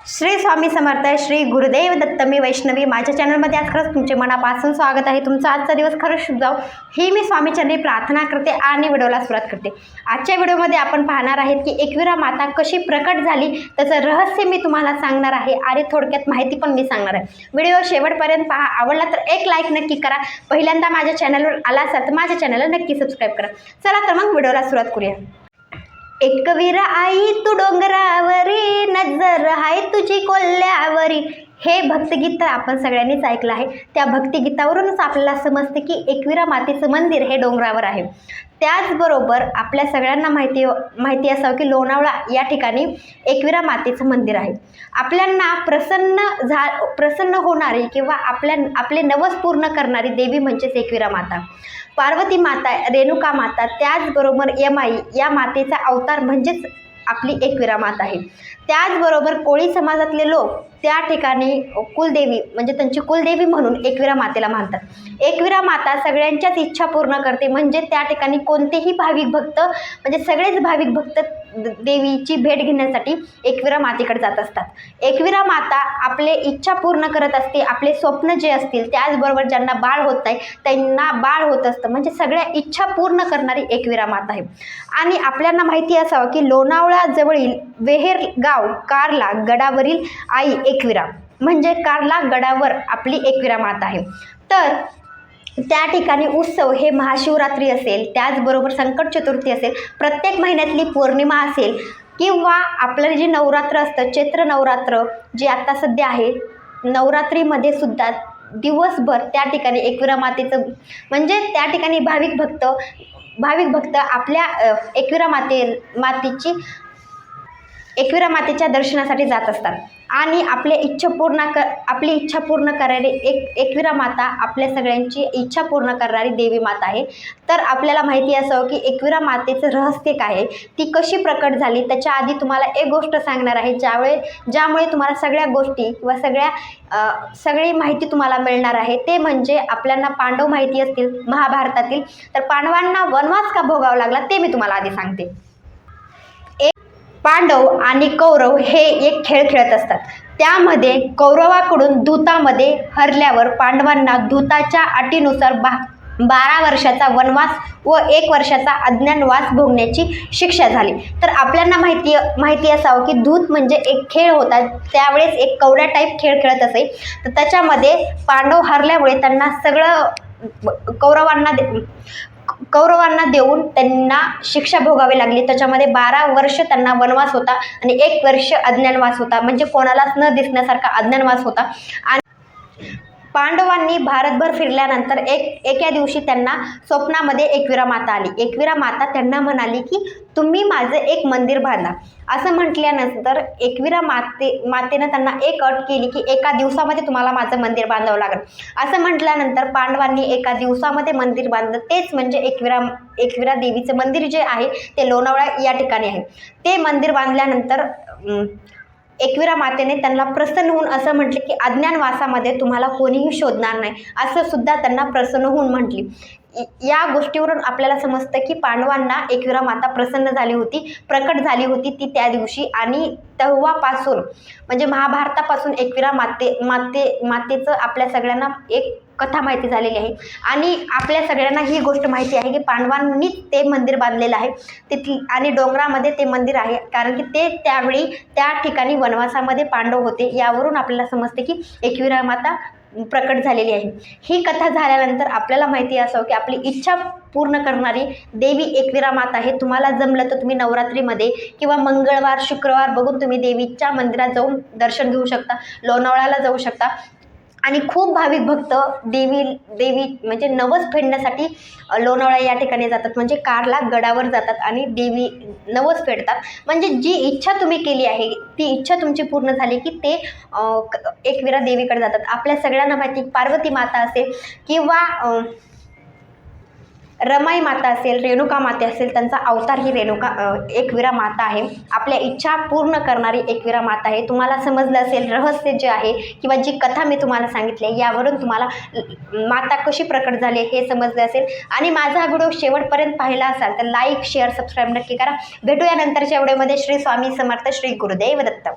श्री स्वामी समर्थ श्री गुरुदेव दत्त मी वैष्णवी. माझ्या चॅनलमध्ये आज खरंच तुमचे मनापासून स्वागत आहे. तुमचा आजचा दिवस खरंच शुभ जाऊ ही मी स्वामीचरणी प्रार्थना करते आणि व्हिडिओला सुरुवात करते. आजच्या व्हिडिओमध्ये आपण पाहणार आहेत की एकविरा माता कशी प्रकट झाली त्याचं रहस्य मी तुम्हाला सांगणार आहे आणि थोडक्यात माहिती पण मी सांगणार आहे. व्हिडिओ शेवटपर्यंत पहा. आवडला तर एक लाईक नक्की करा. पहिल्यांदा माझ्या चॅनलवर आला असाल तर माझ्या चॅनलला नक्की सबस्क्राईब करा. चला तर मग व्हिडिओला सुरुवात करूया. एकवीरा आई तू डोंगरा नजर आहे तुझी कोल्ह्यावरी. हे भक्तगीत तर आपण सगळ्यांनीच ऐकलं आहे. त्या भक्तिगीतावरूनच आपल्याला समजते की एकविरा मातेचं मंदिर हे डोंगरावर आहे. त्याचबरोबर आपल्या सगळ्यांना माहिती माहिती असावं की लोणावळा या ठिकाणी एकविरा मातेचं मंदिर आहे. आपल्यांना प्रसन्न झा प्रसन्न होणारी किंवा आपल्या आपले नवस पूर्ण करणारी देवी म्हणजेच एकविरा माता. पार्वती माता रेणुका माता त्याचबरोबर यमाई या मातेचा अवतार म्हणजेच आपली एकविरा माता आहे. त्याचबरोबर कोळी समाजातले लोक त्या ठिकाणी कुलदेवी म्हणजे त्यांची कुलदेवी म्हणून एकविरा मातेला मानतात. एकविरा माता सगळ्यांच्याच इच्छा पूर्ण करते म्हणजे त्या ठिकाणी कोणतेही भाविक भक्त म्हणजे सगळेच भाविक भक्त देवीची भेट घेण्यासाठी एकविरा मातेकडे जात असतात. एकविरा माता आपले इच्छा पूर्ण करत असते आपले स्वप्न जे असतील त्याचबरोबर ज्यांना बाळ होत नाही त्यांना बाळ होत असतं. म्हणजे सगळ्या इच्छा पूर्ण करणारी एकविरा माता आहे. आणि आपल्याला माहिती असावं की लोणावळाजवळील वेहेर गाव कारला गडावरील आई एकविरा. म्हणजे कारला गडावर आपली एकविरा माता आहे. तर त्या ठिकाणी उत्सव हे महाशिवरात्री असेल त्याचबरोबर संकट चतुर्थी असेल प्रत्येक महिन्यातली पौर्णिमा असेल किंवा आपलं जे नवरात्र असतं चैत्र नवरात्र जे आत्ता सध्या आहे नवरात्रीमध्ये सुद्धा दिवसभर त्या ठिकाणी एकविरा मातेचं म्हणजे त्या ठिकाणी भाविक भक्त भाविक भक्त आपल्या एकविरा माते मातेची एकविरा मातेच्या दर्शनासाठी जात असतात. आणि आपले इच्छा पूर्ण कर आपली इच्छा पूर्ण करणारी एक एकविरा माता आपल्या सगळ्यांची इच्छा पूर्ण करणारी देवी माता आहे. तर आपल्याला माहिती असावं की एकविरा मातेचं रहस्य काय आहे? ती कशी प्रकट झाली? त्याच्या आधी तुम्हाला एक गोष्ट सांगणार आहे. ज्यावेळे ज्यामुळे तुम्हाला सगळ्या गोष्टी किंवा सगळ्या सगळी माहिती तुम्हाला मिळणार आहे ते म्हणजे आपल्याला पांडव माहिती असतील महाभारतातील तर पांडवांना वनवास का भोगावा लागला ते मी तुम्हाला आधी सांगते. पांडव आणि कौरव हे एक खेळ खेळत असतात. त्यामध्ये कौरवाकडून दूतामध्ये हरल्यावर पांडवांना दूताच्या अटीनुसार बा बारा वर्षाचा वनवास व एक वर्षाचा अज्ञानवास भोगण्याची शिक्षा झाली. तर आपल्याला माहिती माहिती असावं की दूत म्हणजे एक खेळ होता. त्यावेळेस एक कवड्या टाईप खेळ खेळत असे. तर त्याच्यामध्ये पांडव हरल्यामुळे त्यांना सगळं कौरवांना दे- कौरवांना देऊन त्यांना शिक्षा भोगावी लागली. त्याच्यामध्ये बारा वर्ष त्यांना वनवास होता आणि एक वर्ष अज्ञानवास होता. म्हणजे कोणालाच न दिसण्यासारखा अज्ञानवास होता. आणि पांडवांनी भारतभर फिरल्यानंतर एक एका दिवशी त्यांना स्वप्नामध्ये एकविरा माता आली. एकविरा माता त्यांना म्हणाली की तुम्ही माझं एक मंदिर बांधा. असं म्हटल्यानंतर एकविरा माते मातेनं त्यांना एक अट केली की एका दिवसामध्ये तुम्हाला माझं मंदिर बांधावं लागेल. असं म्हटल्यानंतर पांडवांनी एका दिवसामध्ये मंदिर बांधलं. तेच म्हणजे एकविरा एकविरा देवीचं मंदिर जे आहे ते लोणावळा या ठिकाणी आहे. ते मंदिर बांधल्यानंतर एकविरा मातेने त्यांना प्रसन्न होऊन असं म्हटले की अज्ञानवासामध्ये तुम्हाला कोणीही शोधणार नाही. असं सुद्धा त्यांना प्रसन्न होऊन म्हटली. या गोष्टीवरून आपल्याला समजतं की पांडवांना एकविरा माता प्रसन्न झाली होती प्रकट झाली होती ती त्या दिवशी आणि तेव्हापासून म्हणजे महाभारतापासून एकविरा माते माते मातेचं आपल्या सगळ्यांना एक कथा माहिती झालेली आहे. आणि आपल्या सगळ्यांना ही गोष्ट माहिती आहे की पांडवांनीच ते मंदिर बांधलेलं आहे. तिथली आणि डोंगरामध्ये ते मंदिर आहे. कारण की ते त्यावेळी त्या ठिकाणी वनवासामध्ये पांडव होते. यावरून आपल्याला समजते की एकविरा माता प्रकट झालेली आहे. ही कथा झाल्यानंतर आपल्याला माहिती असावं की आपली इच्छा पूर्ण करणारी देवी एकविरा माता आहे. तुम्हाला जमलं तर तुम्ही नवरात्रीमध्ये किंवा मंगळवार शुक्रवार बघून तुम्ही देवीच्या मंदिरात जाऊन दर्शन घेऊ शकता. लोणावळ्याला जाऊ शकता. आणि खूप भाविक भक्त देवी देवी म्हणजे नवस फेडण्यासाठी लोणावळा या ठिकाणी जातात. म्हणजे कारला गडावर जातात आणि देवी नवस फेडतात. म्हणजे जी इच्छा तुम्ही केली आहे ती इच्छा तुमची पूर्ण झाली की ते क- एकविरा देवीकडे जातात. आपल्या सगळ्यांना माहिती पार्वती माता असेल किंवा रमाई माता असेल रेणुका माते असेल त्यांचा अवतार ही रेणुका एकविरा माता आहे. आपल्या इच्छा पूर्ण करणारी एकविरा माता आहे. तुम्हाला समजलं असेल रहस्य जे आहे किंवा जी कथा मी तुम्हाला सांगितली यावरून तुम्हाला माता कशी प्रकट झाली हे समजलं असेल. आणि माझा हा व्हिडिओ शेवटपर्यंत पाहिला असाल तर लाईक शेअर सबस्क्राईब नक्की करा. भेटूया नंतरच्या व्हिडिओमध्ये. श्री स्वामी समर्थ श्री गुरुदेव दत्त.